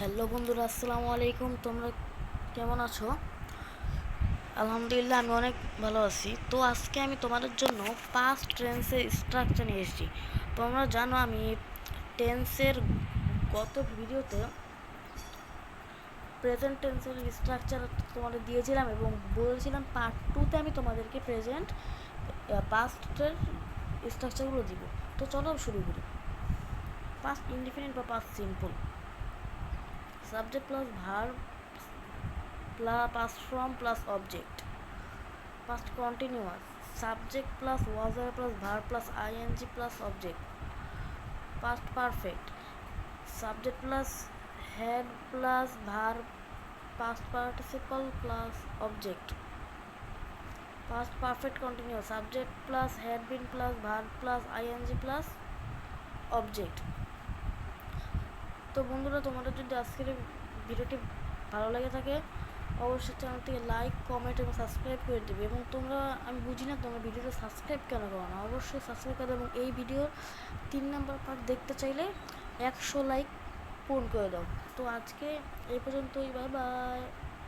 Hello বন্ধুরা, আসসালামু আলাইকুম। তোমরা কেমন আছো? আলহামদুলিল্লাহ, আমি অনেক ভালো আছি। তো আজকে আমি তোমাদের জন্য পাঁচ টেন্সের স্ট্রাকচার নিয়ে এসেছি। তোমরা জানো আমি টেন্সের গত ভিডিওতে প্রেজেন্ট টেন্সের স্ট্রাকচার তোমাদের দিয়েছিলাম এবং বলেছিলাম পার্ট টুতে আমি তোমাদেরকে প্রেজেন্ট পাস্টের স্ট্রাকচারগুলো দিব। তো চলো শুরু করি। পাস্ট ইনডিফিনিট বা past simple verb plus past from plus object past continuous subject plus was are plus verb plus ing plus object past perfect subject plus had plus verb past participle plus object past perfect continuous subject plus had been plus verb plus ing plus object তো বন্ধুরা, তোমাদের যদি আজকের ভিডিওটি ভালো লেগে থাকে, অবশ্যই চ্যানেলটিকে লাইক কমেন্ট এবং সাবস্ক্রাইব করে দেবে। এবং তোমরা, আমি বুঝি না তোমরা ভিডিওটা সাবস্ক্রাইব কেন করো না? অবশ্যই সাবস্ক্রাইব করে এবং এই ভিডিওর তিন নাম্বার পার্ট দেখতে চাইলে একশো লাইক পূরণ করে দাও। তো আজকে এই পর্যন্তই বাই বাই